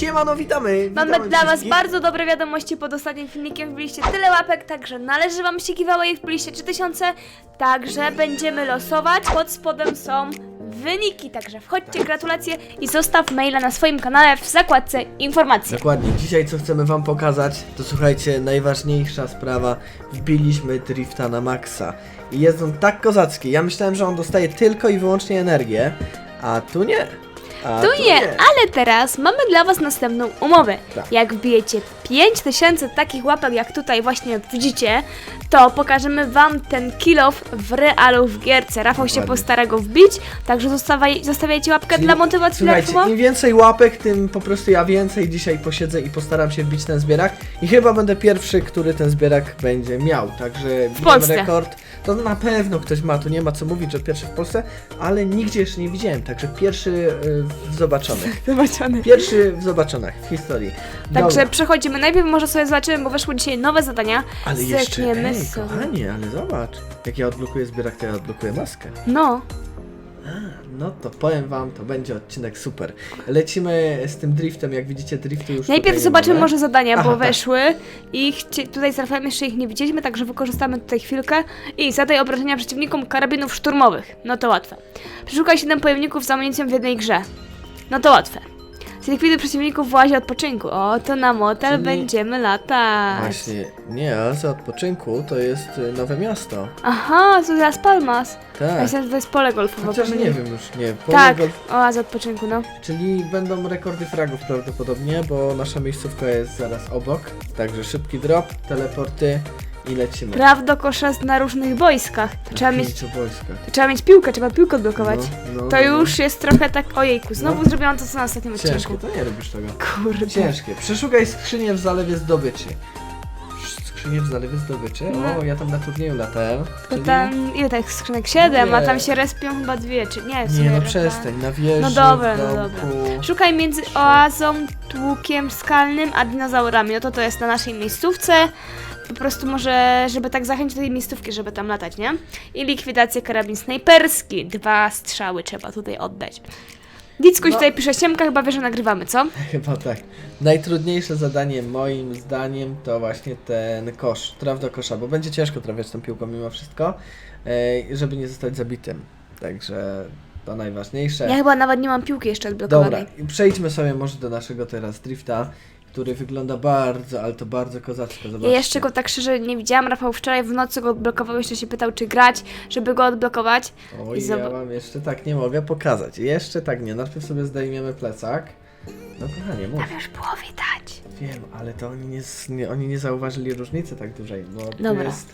Siemano, witamy! Mamy witamy dla was wszystkich. bardzo dobre wiadomości pod ostatnim filmikiem. Wbiliście tyle łapek, także należy wam się giveaway. Wbiliście 3000, także będziemy losować. Pod spodem są wyniki, także wchodźcie, gratulacje i zostaw maila na swoim kanale w zakładce informacji. Dokładnie, dzisiaj co chcemy wam pokazać, to słuchajcie, najważniejsza sprawa, wbiliśmy drifta na maksa. I jest on tak kozacki, ja myślałem, że on dostaje tylko i wyłącznie energię, a tu nie. Tu nie, ale teraz mamy dla was następną umowę. Tak. Jak wbijecie 5000 takich łapek, jak tutaj właśnie widzicie, to pokażemy wam ten kill off w realu w gierce. Rafał się Dokładnie. postara go wbić, także zostawaj, zostawiajcie łapkę Czyli- dla motywacji Słuchajcie, Rafała. im więcej łapek, tym po prostu ja więcej dzisiaj posiedzę i postaram się wbić ten zbierak. I chyba będę pierwszy, który ten zbierak będzie miał. Także w Polsce. rekord. To na pewno ktoś ma, tu nie ma co mówić, że pierwszy w Polsce, ale nigdzie jeszcze nie widziałem. Także pierwszy y, w zobaczonych. Zobaczony. Pierwszy w zobaczonych w historii. Także Dobra, przechodzimy. Najpierw może sobie zobaczymy, bo weszły dzisiaj nowe zadania. ale jeszcze, Zerkniemy ej, sobie. kochanie, ale zobacz. Jak ja odblokuję zbierak, to ja odblokuję maskę. No, No to powiem wam, to będzie odcinek super. Lecimy z tym driftem, jak widzicie drifty już najpierw tutaj zobaczymy mamy. może zadania, Aha, bo tak. weszły i chci- tutaj z Rafałem jeszcze ich nie widzieliśmy, także wykorzystamy tutaj chwilkę. I zadaj obrażenia przeciwnikom karabinów szturmowych. No to łatwe. Przeszukaj 7 pojemników z amunicją w jednej grze. No to łatwe. Zlikwiduj przeciwników w łazie odpoczynku. O, to na motel Czyli- będziemy latać. Właśnie, nie, oaza odpoczynku to jest y, nowe miasto. Aha, to Las Palmas. Ja Tak. myślałem, że to jest pole golfowe. Chociaż nie pomyliłem. wiem już, nie. Pole Tak, golf- oaza odpoczynku, no. Czyli będą rekordy fragów prawdopodobnie, bo nasza miejscówka jest zaraz obok. Także szybki drop, teleporty i lecimy. Praw do kosza z- na różnych boiskach. Trzeba mieć, Pięciu wojskach. trzeba mieć piłkę, trzeba piłkę odblokować. No, no, To no, już jest trochę tak, ojejku, znowu No. zrobiłam to, co na ostatnim no. Ciężkie, odcinku. to nie robisz tego. Kurde. Ciężkie. Przeszukaj skrzynię w zalewie zdobyczy. Skrzynię w zalewie zdobyczy? No. O, ja tam na turnieju latałem. To czyli- tam, ile tych skrzynek? Siedem, a Nie. tam się respią chyba dwie, czy nie? w sumie Nie no chyba- przestań, na wieży, No dobra, w no domku. dobra. Szukaj między oazą, tłukiem skalnym, a dinozaurami. No to to jest na naszej miejscówce. Po prostu może, żeby tak zachęcić do tej miejscówki, żeby tam latać, nie? I likwidację karabin snajperski. Dwa strzały trzeba tutaj oddać. Dickuś No. tutaj pisze ściemka, chyba wie, że nagrywamy, co? Chyba tak. Najtrudniejsze zadanie moim zdaniem to właśnie ten kosz, traf do kosza, bo będzie ciężko trafiać tą piłką mimo wszystko, e, żeby nie zostać zabitym. Także to najważniejsze. Ja chyba nawet nie mam piłki jeszcze Dobra, odblokowanej. i przejdźmy sobie może do naszego teraz drifta, który wygląda bardzo, ale to bardzo kozacko. Ja Zobaczcie. jeszcze go tak szczerze nie widziałam. Rafał wczoraj w nocy go odblokował, jeszcze się pytał, czy grać, żeby go odblokować. Oj, i ja wam jeszcze tak nie mogę pokazać. Jeszcze tak nie. Najpierw sobie zdejmiemy plecak. No kochanie, mów. Tam już było widać. Wiem, ale to oni nie, nie, oni nie zauważyli różnicy tak dużej, bo Dobra. jest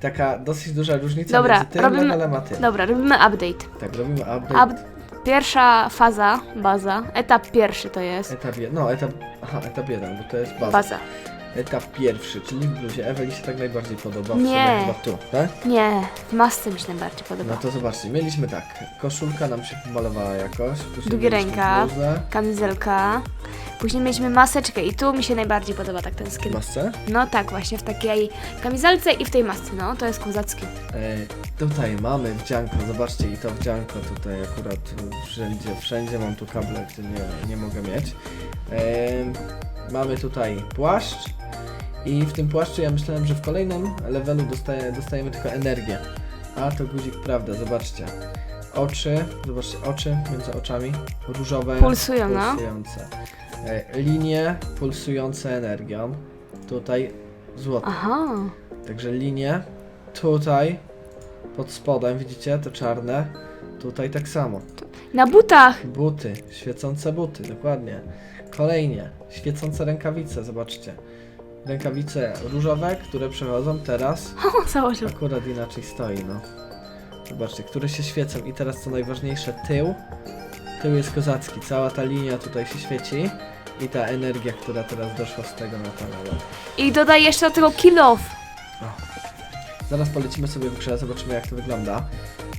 taka dosyć duża różnica Dobra, między tym robimy- a tym. Dobra, robimy update. Tak, robimy update. Up, pierwsza faza, baza, etap pierwszy to jest. Etap no, etap, aha, etap jeden, bo to jest baza. Baza. Etap pierwszy, czyli w bluzie. Eweli się tak najbardziej podoba, w Nie. sumie chyba tu, tak? Nie, w masce mi się najbardziej podoba. No to zobaczcie, mieliśmy tak, koszulka nam się pomalowała jakoś, później Długi mieliśmy rękaw. bluzę, Kamizelka. Później mieliśmy maseczkę i tu mi się najbardziej podoba tak ten skin. masce. No tak, właśnie w takiej kamizelce i w tej masce, no to jest kozacki. E, tutaj mamy wdzianko, zobaczcie i to wdzianko tutaj akurat wszędzie, wszędzie mam tu kable, gdzie nie, nie mogę mieć. E, mamy tutaj płaszcz i w tym płaszczu ja myślałem, że w kolejnym levelu dostaje, dostajemy tylko energię. A to guzik prawda, zobaczcie. Oczy, zobaczcie, oczy między oczami, różowe, Pulsują, no. pulsujące. E, linie pulsujące energią. Tutaj złoto. Aha. Także linie tutaj pod spodem, widzicie te czarne. Tutaj tak samo. Na butach! Buty, świecące buty, dokładnie. Kolejnie, świecące rękawice, zobaczcie. Rękawice różowe, które przechodzą teraz. O, założył. Akurat inaczej stoi, no. Zobaczcie, które się świecą i teraz co najważniejsze, tył. Tył jest kozacki, cała ta linia tutaj się świeci. I ta energia, która teraz doszła z tego na kanał. I dodaj jeszcze do tego kill off. Zaraz polecimy sobie w grze, zobaczymy jak to wygląda.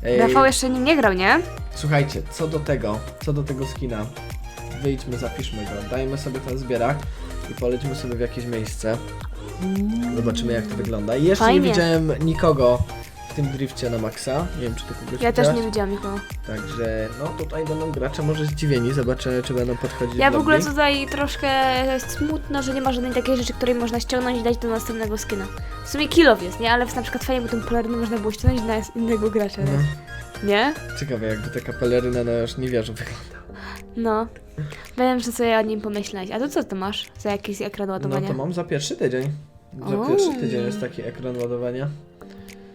Ej, Rafał jeszcze nim nie grał, nie? Słuchajcie, co do tego, co do tego skina, wyjdźmy, zapiszmy go, dajmy sobie ten zbierak i polećmy sobie w jakieś miejsce. Zobaczymy jak to wygląda. I jeszcze Fajnie. nie widziałem nikogo tym drifcie na maksa. Nie wiem, czy ty kogoś Ja też nie widziałam nikogo. Także, no tutaj będą gracze może zdziwieni, zobaczymy, czy będą podchodzić Ja do w ogóle tutaj troszkę smutno, że nie ma żadnej takiej rzeczy, której można ściągnąć i dać do następnego skina. W sumie kilow jest, nie? Ale na przykład fajnie, bo ten polarny można było ściągnąć na innego gracza. No, Nie? ciekawe, jakby taka peleryna na już nie wierzę wygląda. No. Wiem, że sobie o nim pomyśleć. A to co ty masz za jakiś ekran No ładowania? to mam za pierwszy tydzień. Za O. pierwszy tydzień jest taki ekran ładowania.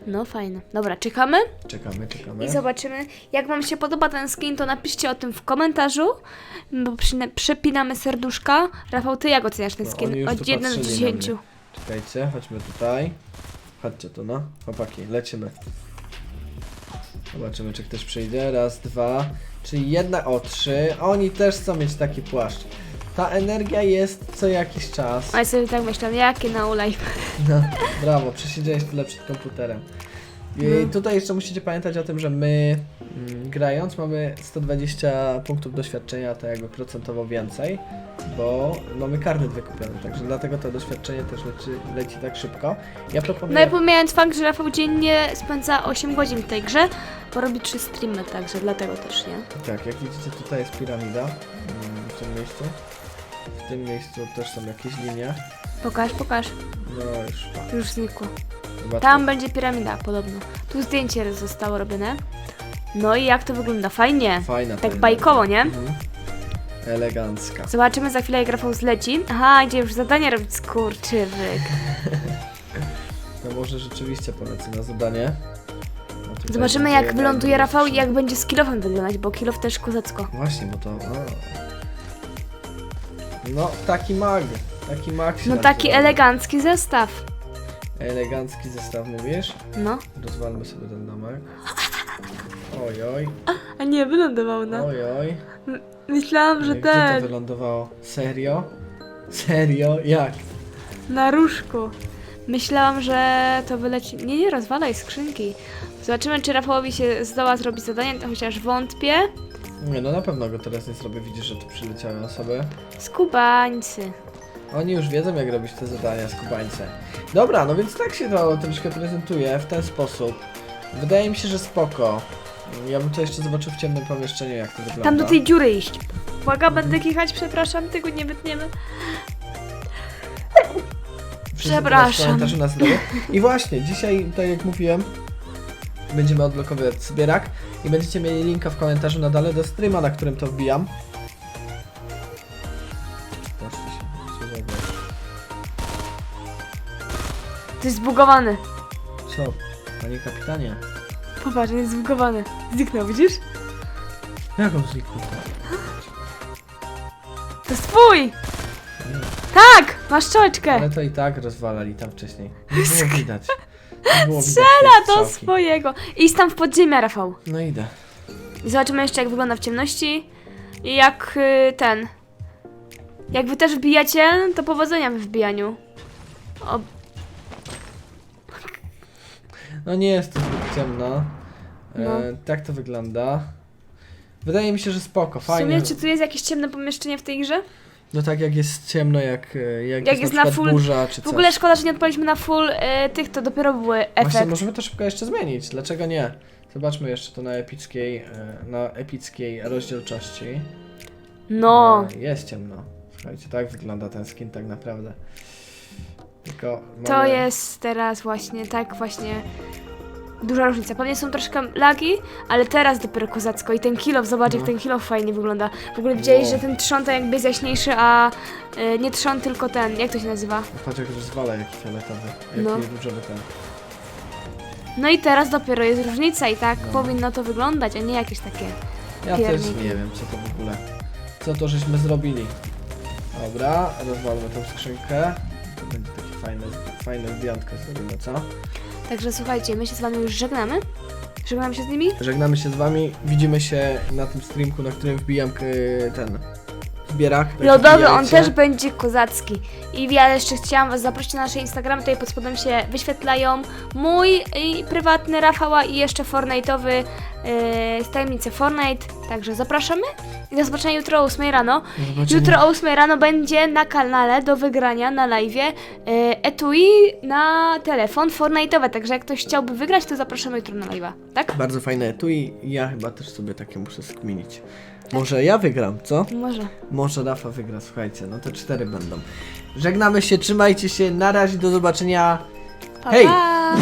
No fajne. Dobra, czekamy Czekamy, czekamy. i zobaczymy. Jak wam się podoba ten skin, to napiszcie o tym w komentarzu, bo przyna- przypinamy serduszka. Rafał, ty jak oceniasz ten No, oni skin? już tu Od 1 do patrzyli na 10. mnie. Czekajcie, chodźmy tutaj. Chodźcie tu, no. Chłopaki, lecimy. Zobaczymy, czy ktoś przyjdzie. Raz, dwa. Czyli jedna, o, trzy. Oni też chcą mieć taki płaszcz. Ta energia jest co jakiś czas. A ja sobie tak myślę, jakie na ulej. No, brawo, przesiedziałeś tyle przed komputerem. I No. tutaj jeszcze musicie pamiętać o tym, że my mm, grając mamy 120 punktów doświadczenia, tak jakby procentowo więcej, bo mamy karnet wykupiony, także dlatego to doświadczenie też leci, leci tak szybko. Ja No proponuję... i pomijając fakt, że Rafał dziennie spędza 8 godzin w tej grze, bo robi 3 streamy, także dlatego też, nie? Tak, jak widzicie tutaj jest piramida mm, w tym miejscu. W tym miejscu też są jakieś linie. Pokaż, pokaż. No już, Już znikło. zobaczmy. Tam będzie piramida, podobno. Tu zdjęcie zostało robione. No i jak to wygląda? Fajnie. Fajna ta Tak bajkowo, nie? Mhm. Elegancka. Zobaczymy za chwilę, jak Rafał zleci. Aha, idzie już zadanie robić, skurczywyk. To może rzeczywiście polecę na zadanie. No tutaj Zobaczymy, będzie jak wyląduje Rafał i jak będzie z kilofem wyglądać, bo kilof też kozacko. Właśnie, bo to... O. No, taki mag. Taki mag się No taki nazywa. elegancki zestaw. Elegancki zestaw mówisz? No. Rozwalmy sobie ten domek. Oj, oj, A nie, wylądował, no. oj, oj. Myślałam, że Gdzie to ten, wylądowało? Serio? Serio? Jak? na różku. Myślałam, że to wyleci... Nie, nie, rozwalaj skrzynki. Zobaczymy, czy Rafałowi się zdoła zrobić zadanie, to chociaż wątpię. Nie, no na pewno go teraz nie zrobię. Widzisz, że tu przyleciały osoby. Skubańcy. Oni już wiedzą, jak robić te zadania z kubańcem. Dobra, no więc tak się to troszkę prezentuje w ten sposób. Wydaje mi się, że spoko. Ja bym to jeszcze zobaczył w ciemnym pomieszczeniu, jak to wygląda. Tam do tej dziury iść. Uwaga, będę kichać, przepraszam, tego nie wytniemy. Przepraszam. na. I właśnie, dzisiaj, tak jak mówiłem, będziemy odblokowywać zbierak i będziecie mieli linka w komentarzu na dole do streama, na którym to wbijam. Patrzcie się, co. To jest zbugowany. Co? Panie kapitanie? Popatrz, on jest zbugowany. Zniknął, widzisz? Jak on zniknął? To jest twój! Tak! Masz czoczkę! Ale to i tak rozwalali tam wcześniej. Nie było widać. Nie było widać Strzela tej do strzałki. swojego. Idź tam w podziemia, Rafał. No idę. I zobaczymy jeszcze, jak wygląda w ciemności. I jak y, ten. Jak wy też wbijacie, to powodzenia w wbijaniu. O, No nie jest to zbyt ciemno. E, No. Tak to wygląda. Wydaje mi się, że spoko, w fajnie. sumie, czy tu jest jakieś ciemne pomieszczenie w tej grze? No tak jak jest ciemno, jak, e, jak, Jak jest, jest na, na full- burza czy W coś. ogóle szkoda, że nie odpaliśmy na full y, tych, to dopiero były Właśnie efekt. możemy to szybko jeszcze zmienić. Dlaczego nie? Zobaczmy jeszcze to na epickiej, e, na epickiej rozdzielczości. No. E, Jest ciemno. Słuchajcie, tak wygląda ten skin tak naprawdę. Tylko To mamy- jest teraz właśnie, tak właśnie duża różnica. Pewnie są troszkę lagi, ale teraz dopiero kozacko. I ten kilof, zobacz jak No. ten kilof fajnie wygląda. W ogóle widziałeś, że ten trzon to jakby jest jaśniejszy, a y, nie trzon, tylko ten, jak to się nazywa? Patrz jak rozwala jaki fioletowy, jaki No. różowy ten. No i teraz dopiero jest różnica i tak No. powinno to wyglądać, a nie jakieś takie. Ja też nie wiem co to w ogóle. Co to żeśmy zrobili. Dobra, rozwalmy tą skrzynkę. To będzie takie fajne, fajne zdjętko zrobimy, co? Także słuchajcie, my się z wami już żegnamy. Żegnamy się z nimi. Żegnamy się z wami. Widzimy się na tym streamku, na którym wbijam k- ten zbierach. tak Lodowy, on też będzie kozacki. I ja jeszcze chciałam Was zaprosić na nasze Instagramy, tutaj pod spodem się wyświetlają mój i prywatny Rafała i jeszcze Fortnite'owy yy, z tajemnicy Fortnite. Także zapraszamy i do zobaczenia jutro o 8 rano. Jutro o 8 rano będzie na kanale do wygrania na live yy, etui na telefon Fortnite'owe, także jak ktoś chciałby wygrać, to zapraszamy jutro na live'a, tak? Bardzo fajne tu i ja chyba też sobie takie muszę skminić. Może ja wygram, co? Może. Może Rafa wygra, słuchajcie, no to cztery będą. Żegnamy się, trzymajcie się, na razie, do zobaczenia. Pa, Hej! pa.